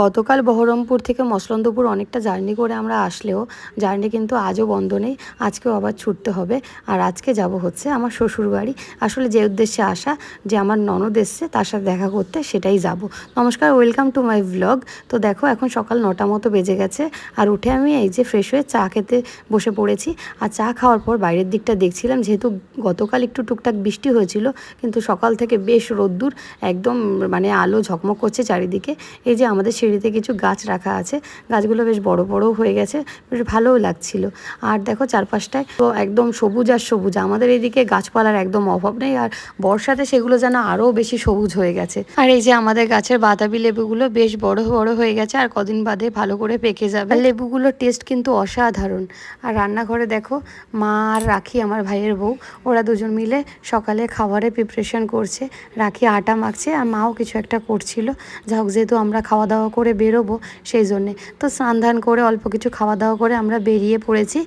গতকাল বহরমপুর থেকে মসলন্দপুর অনেকটা জার্নি করে আমরা আসলেও জার্নি কিন্তু আজও বন্ধ নেই, আজকেও আবার ছুটতে হবে। আর আজকে যাব হচ্ছে আমার শ্বশুর বাড়ি আসলে যে উদ্দেশ্যে আসা, যে আমার ননদ এসছে, তার সাথে দেখা করতে সেটাই যাব। নমস্কার, ওয়েলকাম টু মাই ভ্লগ তো দেখো, এখন সকাল নটা মতো বেজে গেছে। আর উঠে আমি এই যে ফ্রেশ হয়ে চা খেতে বসে পড়েছি। আর চা খাওয়ার পর বাইরের দিকটা দেখছিলাম, যেহেতু গতকাল একটু টুকটাক বৃষ্টি হয়েছিল, কিন্তু সকাল থেকে বেশ রোদ্দুর, একদম মানে আলো ঝকমক করছে চারিদিকে। এই যে আমাদের সিঁড়িতে কিছু গাছ রাখা আছে। গাছগুলো বেশ বড় বড় হয়ে গেছে, বেশ ভালোও লাগছিল। আর দেখো চারপাশটায় তো একদম সবুজ আর সবুজ। আমাদের এইদিকে গাছপালার একদম অভাব নেই, আর বর্ষাতে সেগুলো যেন আরও বেশি সবুজ হয়ে গেছে। আর এই যে আমাদের গাছের বাতাবি লেবুগুলো বেশ বড় বড় হয়ে গেছে, আর কদিন বাদে ভালো করে পেকে যাবে। লেবুগুলোর টেস্ট কিন্তু অসাধারণ। আর রান্নাঘরে দেখো, মা আর রাখি, আমার ভাইয়ের বউ, ওরা দুজন মিলে সকালে খাবারের প্রিপারেশন করছে। রাখি আটা মাখছে, আর মাও কিছু একটা করছিল। যা হোক যেহেতু আমরা খাওয়া দাওয়া করে বেরোবো সেই জন্যে। তো স্নান ধান করে অল্প কিছু খাওয়া দাওয়া করে আমরা বেরিয়ে পড়েছি।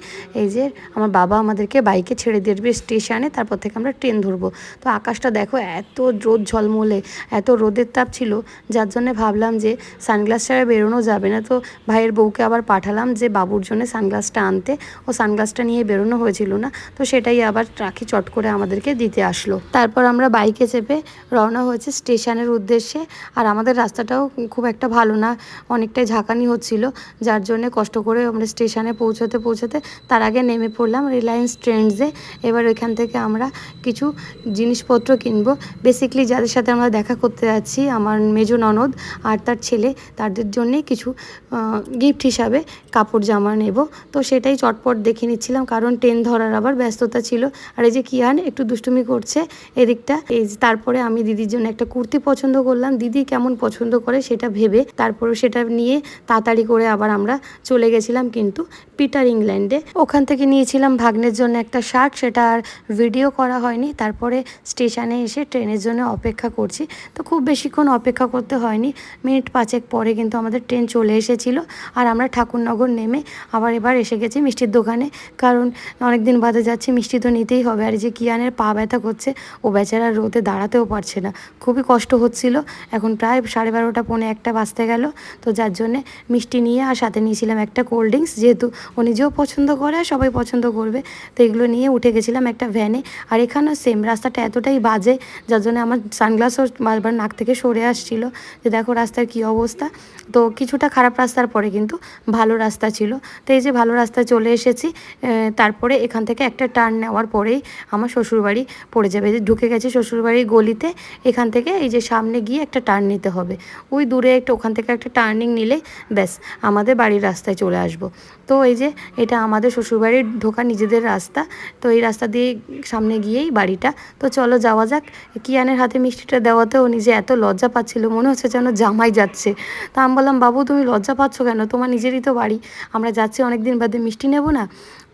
এই যে আমার বাবা আমাদেরকে বাইকে ছেড়ে আসবে স্টেশনে, তারপর থেকে আমরা ট্রেন ধরবো। তো আকাশটা দেখো এত রোদ ঝলমলে, এত রোদের তাপ ছিল, যার জন্য ভাবলাম যে সানগ্লাস ছাড়া বেরোনো যাবে না। তো ভাইয়ের বউকে আবার পাঠালাম যে বাবুর জন্য সানগ্লাসটা আনতে। ও সানগ্লাসটা নিয়ে বেরোনো হয়েছিল না, তো সেটাই আবার রাখি চট করে আমাদেরকে দিতে আসলো। তারপর আমরা বাইকে চেপে রওনা হয়েছে স্টেশনের উদ্দেশ্যে। আর আমাদের রাস্তাটাও খুব একটা ভালো না, অনেকটাই ঝাঁকানি হচ্ছিল, যার জন্য কষ্ট করে আমরা স্টেশনে পৌঁছতে পৌঁছতে তার আগে নেমে পড়লাম রিলায়েন্স ট্রেন্ডসে এবার ওইখান থেকে আমরা কিছু জিনিসপত্র কিনবো। বেসিকলি যাদের সাথে আমরা দেখা করতে যাচ্ছি, আমার মেজো ননদ আর তার ছেলে, তাদের জন্যে কিছু গিফট হিসাবে কাপড় জামা নেব। তো সেটাই চটপট দেখে নিচ্ছিলাম, কারণ ট্রেন ধরার আবার ব্যস্ততা ছিল। আর এই যে কিয়ান একটু দুষ্টুমি করছে এদিকটা, এই তারপরে আমি দিদির জন্য একটা কুর্তি পছন্দ করলাম। দিদি কেমন পছন্দ করে সেটা ভেবে তারপরে সেটা নিয়ে তাড়াতাড়ি করে আবার আমরা চলে গেছিলাম কিন্তু পিটার ইংল্যান্ডে। ওখান থেকে নিয়েছিলাম ভাগ্নের জন্য একটা শার্ট, সেটা আর ভিডিও করা হয়নি। তারপরে স্টেশনে এসে ট্রেনের জন্য অপেক্ষা করছি। তো খুব বেশিক্ষণ অপেক্ষা করতে হয়নি। মিনিট পাঁচেক পরে কিন্তু আমাদের ট্রেন চলে এসেছিল আর আমরা ঠাকুরনগর নেমে আবার এবার এসে গেছি মিষ্টির দোকানে। কারণ অনেক দিন বাদে যাচ্ছি, মিষ্টি তো নিতেই হবে। আর যে কিয়ানের পা ব্যথা করছে, ও বেচারা রোদে দাঁড়াতেও পারছে না। খুবই কষ্ট হচ্ছিল। এখন প্রায় সাড়ে বারোটা, পৌনে একটা বাজতে গেল। তো যার জন্যে মিষ্টি নিয়ে আর সাথে নিয়েছিলাম একটা কোল্ড ড্রিঙ্কস যেহেতু ও নিজেও পছন্দ করে আর সবাই পছন্দ করবে, তো এগুলো নিয়ে উঠে গেছিলাম একটা ভ্যানে আর এখানেও সেম রাস্তাটা এতটাই বাজে, যার জন্য আমার সানগ্লাসও বারবার নাক থেকে সরে আসছিল যে দেখো রাস্তার কী অবস্থা। তো কিছুটা খারাপ রাস্তার পরে কিন্তু ভালো রাস্তা ছিল। তো এই যে ভালো রাস্তায় চলে এসেছি তারপরে এখান থেকে একটা টার্ন নেওয়ার পরেই আমার শ্বশুরবাড়ি পড়ে যাবে। যে ঢুকে গেছি শ্বশুরবাড়ির গলিতে, এখান থেকে এই যে সামনে গিয়ে একটা টার্ন নিতে হবে। ওই দূরে একটা ওখান থেকে একটা টার্নিং নিলে ব্যাস, আমাদের বাড়ির রাস্তায় চলে আসব। তো এই যে এটা আমাদের শ্বশুরবাড়ির ঢোকা নিজেদের রাস্তা, তো এই রাস্তা দিয়ে সামনে গিয়েই বাড়িটা। তো চলো যাওয়া যাক, কিয়ানের হাতে মিষ্টিটা দেওয়াতেও নিজে এত লজ্জা পাচ্ছিল, মনে হচ্ছে যেন জামাই যাচ্ছে। তা আমি বললাম, বাবু, তুমি লজ্জা পাচ্ছ কেন? তোমার নিজেরই তো বাড়ি। আমরা যাচ্ছি অনেক দিন বাদে, মিষ্টি নেব না?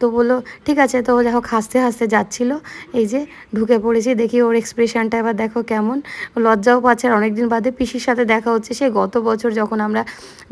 তো বলল, ঠিক আছে, তো দেখো হাসতে হাসতে যাচ্ছিল। এই যে ঢুকে পড়েছি, দেখি ওর এক্সপ্রেশনটা এবার দেখো কেমন। লজ্জাও পাচ্ছে আর অনেকদিন বাদে পিসির সাথে দেখা হচ্ছে। সে গত বছর যখন আমরা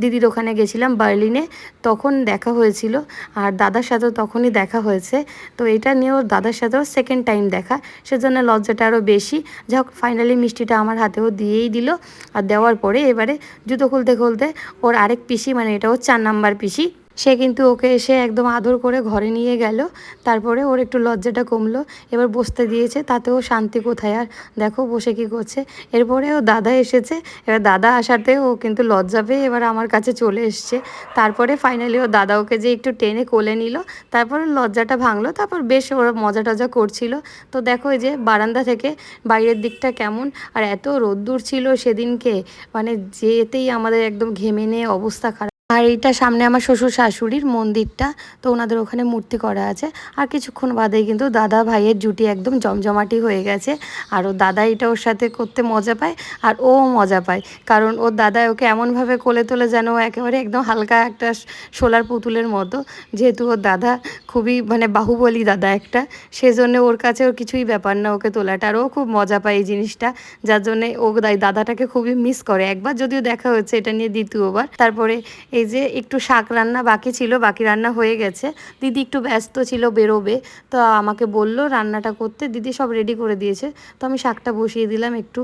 দিদির ওখানে গেছিলাম বার্লিনে, তখন দেখা হয়েছিল। আর দাদার সাথেও তখনই দেখা হয়েছে। তো এটা নিয়ে ওর দাদার সাথেও সেকেন্ড টাইম দেখা। সেজন্য লজ্জাটা আরও বেশি। যাই ফাইনালি মিষ্টিটা আমার হাতেও দিয়েই দিল। আর দেওয়ার পরে এবারে জুতো খুলতে খুলতে ওর আরেক পিসি মানে এটা ওর চার নাম্বার পিসি সে কিন্তু ওকে এসে একদম আদর করে ঘরে নিয়ে গেল। তারপরে ওর একটু লজ্জাটা কমলো। এবার বসতে দিয়েছে, তাতেও শান্তি কোথায় আর? দেখো বসে কি করছে। এরপরে ও দাদা এসেছে। এবার দাদা আসাতে ও কিন্তু লজ্জা পেয়ে এবার আমার কাছে চলে এসছে। তারপরে ফাইনালি ও দাদা ওকে যে একটু টেনে কোলে নিল। তারপর লজ্জাটা ভাঙলো। তারপর বেশ ওরা মজা টজা করছিল। তো দেখো এই যে বারান্দা থেকে বাইরের দিকটা কেমন? আর এত রোদ্দুর ছিল সেদিনকে। মানে যেতেই আমাদের একদম ঘেমে নিয়ে অবস্থা খারাপ। আর এইটা সামনে আমার শ্বশুর শাশুড়ির মন্দিরটা, তো ওনাদের ওখানে মূর্তি করা আছে। আর কিছুক্ষণ বাদেই কিন্তু দাদা ভাইয়ের জুটি একদম জমজমাটি হয়ে গেছে। আর ও দাদা এটা ওর সাথে করতে মজা পায়, আর ও মজা পায়। কারণ ওর দাদা ওকে এমনভাবে কোলে তোলে যেন একেবারে একদম হালকা একটা সোলার পুতুলের মতো। যেহেতু ওর দাদা খুবই মানে বাহুবলী দাদা একটা, সেজন্য ওর কাছে ওর কিছুই ব্যাপার না ওকে তোলাটা। আর ও খুব মজা পায় এই জিনিসটা, যার জন্যে ও দাদাটাকে খুবই মিস করে। একবার যদিও দেখা হচ্ছে এটা নিয়ে দ্বিতীয়বার। তারপরে এই যে একটু শাক রান্না বাকি ছিল, বাকি রান্না হয়ে গেছে। দিদি একটু ব্যস্ত ছিল, বেরোবে। তো আমাকে বলল রান্নাটা করতে। দিদি সব রেডি করে দিয়েছে। তো আমি শাকটা বসিয়ে দিলাম একটু।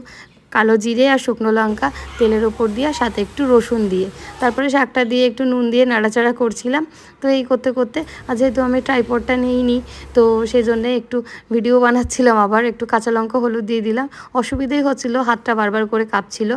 কালো জিরে আর শুকনো লঙ্কা তেলের ওপর দিয়ে আর সাথে একটু রসুন দিয়ে। তারপরে শাকটা দিয়ে একটু নুন দিয়ে নাড়াচাড়া করছিলাম। তো এই করতে করতে, আর যেহেতু আমি ট্রাইপডটা নিইনি, তো সেই জন্যে একটু ভিডিও বানাচ্ছিলাম আবার, একটু কাঁচা লঙ্কা, হলুদ দিয়ে দিলাম। অসুবিধেই হচ্ছিল, হাতটা বারবার করে কাঁপছিল।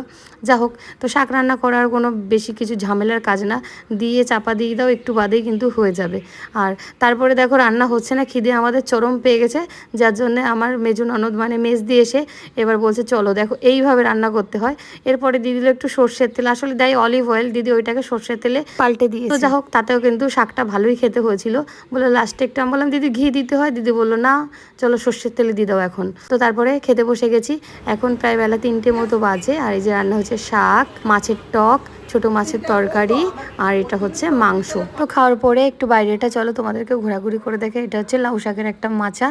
যা হোক, তো শাক রান্না করার কোনো বেশি কিছু ঝামেলার কাজ না। দিয়ে চাপা দিয়ে দাও, একটু বাদেই কিন্তু হয়ে যাবে। আর তারপরে দেখো, রান্না হচ্ছে না, খিদে আমাদের চরম পেয়ে গেছে। যার জন্যে আমার মেজু ননদ মানে মেজ দিয়ে এসে এবার বলছে, চলো দেখো, এইভাবে রান্না করতে হয়। এরপরে দিয়ে দিল একটু সর্ষের তেল। আসলে দেয় অলিভ অয়েল দিদি ওইটাকে সর্ষের তেলে পাল্টে দিয়ে তো যা হোক তাতেও কিন্তু শাকটা ভালোই খেতে হয়েছিল। বলে লাস্টে একটু আমি বললাম, দিদি, ঘি দিতে হয়? দিদি বলল, না, চলো সর্ষের তেলে দিয়ে দাও এখন। তো তারপরে খেতে বসে গেছি। এখন প্রায় বেলা তিনটে মতো বাজে। আর এই যে রান্না হচ্ছে শাক, মাছের টক ছোট মাছের তরকারি আর এটা হচ্ছে মাংস। তো খাওয়ার পরে একটু বাইরেটা চলো তোমাদেরকে ঘোরাঘুরি করে দেখে। এটা হচ্ছে লাউ শাকের একটা মাচা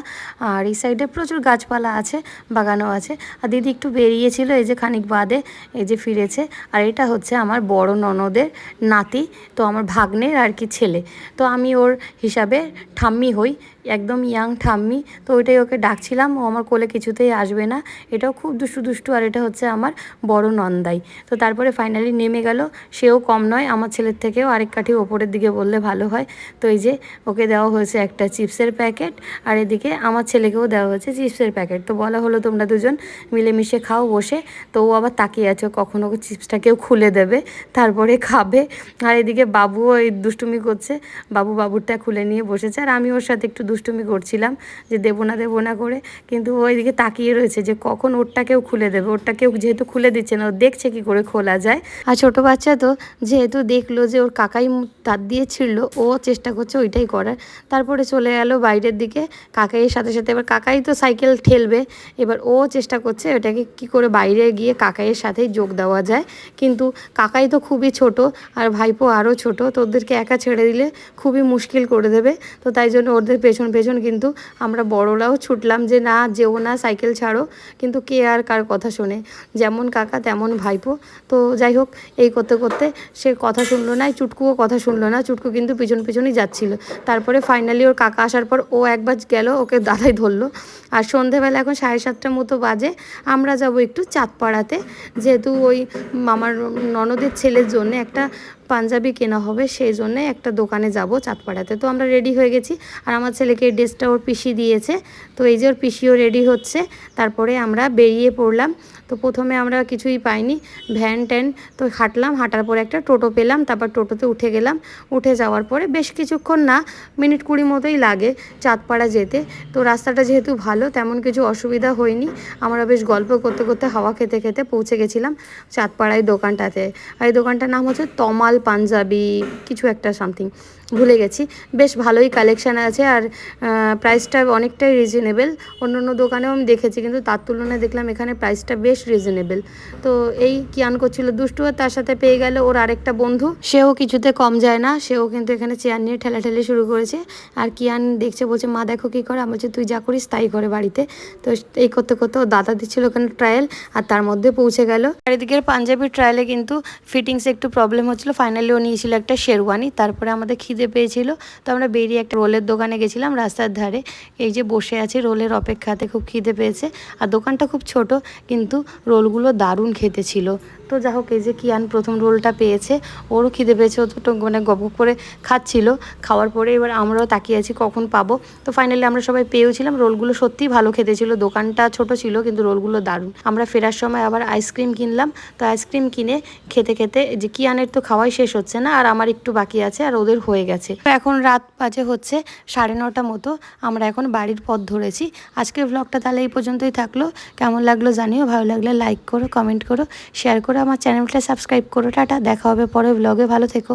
আর এই সাইডে প্রচুর গাছপালা আছে, বাগানও আছে। আর দিদি একটু বেরিয়েছিল এই যে খানিক বাদে, এই যে ফিরেছে। আর এটা হচ্ছে আমার বড় ননদের নাতি, তো আমার ভাগ্নের আর কি ছেলে। তো আমি ওর হিসাবে ঠাম্মি হই, একদম ইয়াং ঠাম্মি। তো ওইটাই ওকে ডাকছিলাম, ও আমার কোলে কিছুতেই আসবে না। এটাও খুব দুষ্টু দুষ্টু, আর এটা হচ্ছে আমার বড় নন্দাই। তো তারপরে ফাইনালি নেমে গেল সেও কম নয়, আমার ছেলের থেকেও আরেক কাঠি ওপরের দিকে বললে ভালো হয়। তো এই যে ওকে দেওয়া হয়েছে একটা চিপসের প্যাকেট, আর এদিকে আমার ছেলেকেও দেওয়া হয়েছে চিপসের প্যাকেট। তো বলা হলো তোমরা দুজন মিলেমিশে খাও বসে। তো ও আবার তাকিয়ে আছে কখন চিপসটা কেউ খুলে দেবে, তারপরে খাবে। আর এদিকে বাবুও এই দুষ্টুমি করছে, বাবু বাবুরটা খুলে নিয়ে বসেছে। আর আমি ওর সাথে একটু দুষ্টুমি করছিলাম, যে দেবো না দেবো না করে। কিন্তু ও এদিকে তাকিয়ে রয়েছে যে কখন ওরটা কেউ খুলে দেবে, ওরটা কেউ যেহেতু খুলে দিচ্ছে না, ও দেখছে কি করে খোলা যায়। আর ছোটো বাচ্চা তো যেহেতু দেখল যে ওর কাকাই তার দিয়ে ছিঁড়লো, ও চেষ্টা করছে ওইটাই করার। তারপরে চলে গেলো বাইরের দিকে, কাকাইয়ের সাথে সাথে এবার কাকাই তো সাইকেল ঠেলবে, এবার ও চেষ্টা করছে ওটাকে কি করে বাইরে গিয়ে কাকাইয়ের সাথেই যোগ দেওয়া যায়। কিন্তু কাকাই তো খুবই ছোট আর ভাইপো আরও ছোট, তো ওদেরকে একা ছেড়ে দিলে খুবই মুশকিল করে দেবে। তো তাই জন্য ওদের পেছন পেছন কিন্তু আমরা বড়রাও ছুটলাম যে না, যেও না, সাইকেল ছাড়ো। কিন্তু কে আর কার কথা শোনে, যেমন কাকা তেমন ভাইপো। তো যাই হোক, এই করতে করতে সে কথা শুনলো না চুটকুও কথা শুনলো না, চুটকু কিন্তু পিছন পিছনই যাচ্ছিল। তারপরে ফাইনালি ওর কাকা আসার পর ও একবার গেল, ওকে দাদাই ধরলো। আর সন্ধেবেলা এখন সাড়ে সাতটার মতো বাজে, আমরা যাব একটু চাঁদপাড়াতে। যেহেতু ওই মামার ননদের ছেলের জন্য একটা পাঞ্জাবি কেনা হবে, সেই জন্যে একটা দোকানে যাব চাঁদপাড়াতে। তো আমরা রেডি হয়ে গেছি। আর আমার ছেলেকে ড্রেসটা ওর পিসি দিয়েছে। তো এই যে ওর পিসিও রেডি হচ্ছে। তারপরে আমরা বেরিয়ে পড়লাম। তো প্রথমে আমরা কিছুই পাইনি। ভ্যান ট্যান তো হাঁটলাম। হাঁটার পরে একটা টোটো পেলাম। তারপর টোটোতে উঠে গেলাম। উঠে যাওয়ার পরে বেশ কিছুক্ষণ না, মিনিট কুড়ি মতোই লাগে চাঁদপাড়া যেতে। তো রাস্তাটা যেহেতু ভালো, তেমন কিছু অসুবিধা হয়নি। আমরা বেশ গল্প করতে করতে হাওয়া খেতে খেতে পৌঁছে গেছিলাম চাঁদপাড়ায় দোকানটাতে। আর এই দোকানটার নাম হচ্ছে তমাল পাঞ্জাবি কিছু একটা সামথিং ভুলে গেছি। বেশ ভালোই কালেকশান আছে আর প্রাইসটা অনেকটাই রিজনেবল অন্য অন্য দোকানেও আমি দেখেছি, কিন্তু তার তুলনায় দেখলাম এখানে প্রাইসটা বেশ রিজনেবল তো এই কিয়ান করছিল দুষ্টু তার সাথে পেয়ে গেল ওর আরেকটা বন্ধু। সেও কিছুতে কম যায় না, সেও কিন্তু এখানে চেয়ার নিয়ে ঠেলা ঠেলাঠেলি শুরু করেছে। আর কিয়ান দেখছে, বলছে, মা, দেখো কী করে? আমি বলছি, তুই যা করিস, তাই করে বাড়িতে। তো এই করতে করতে ও দাদা দিচ্ছিল ওখানে ট্রায়াল আর তার মধ্যে পৌঁছে গেল। চারিদিকের পাঞ্জাবির ট্রায়ালে কিন্তু ফিটিংস একটু প্রবলেম হচ্ছিল ফাইনালি ও নিয়েছিল একটা শেরওয়ানি, তারপরে আমাদের খিদে পেয়েছিল, তো আমরা বেরিয়ে একটা রোলের দোকানে গেছিলাম রাস্তার ধারে, এই যে বসে আছে রোলের অপেক্ষাতে খুব খিদে পেয়েছে, আর দোকানটা খুব ছোট, কিন্তু রোলগুলো দারুণ খেতে ছিল। তো যা হোক, এই যে কিয়ান প্রথম রোলটা পেয়েছে, ওরও খিদে পেয়েছে, ও তো মানে গপ করে খাচ্ছিল, খাওয়ার পরে এবার আমরাও তাকিয়ে আছি কখন পাবো। তো ফাইনালি আমরা সবাই পেয়েওছিলাম, রোলগুলো সত্যিই ভালো খেতে ছিল, দোকানটা ছোট ছিল, কিন্তু রোলগুলো দারুণ। আমরা ফেরার সময় আবার আইসক্রিম কিনলাম, তো আইসক্রিম কিনে খেতে খেতে যে কিয়ানের তো খাওয়াই শেষ হচ্ছে না, আর আমার একটু বাকি আছে, আর ওদের হয়ে গেছে। তো এখন রাত বাজে হচ্ছে সাড়ে নটা মতো, আমরা এখন বাড়ির পথ ধরেছি। আজকের ব্লগটা তাহলে এই পর্যন্তই থাকল। কেমন লাগল জানিও, ভালো লাগলে লাইক করো কমেন্ট করো শেয়ার করো, আমার চ্যানেলটা সাবস্ক্রাইব করো। টাটা, দেখা হবে পরে ব্লগে ভালো থেকো।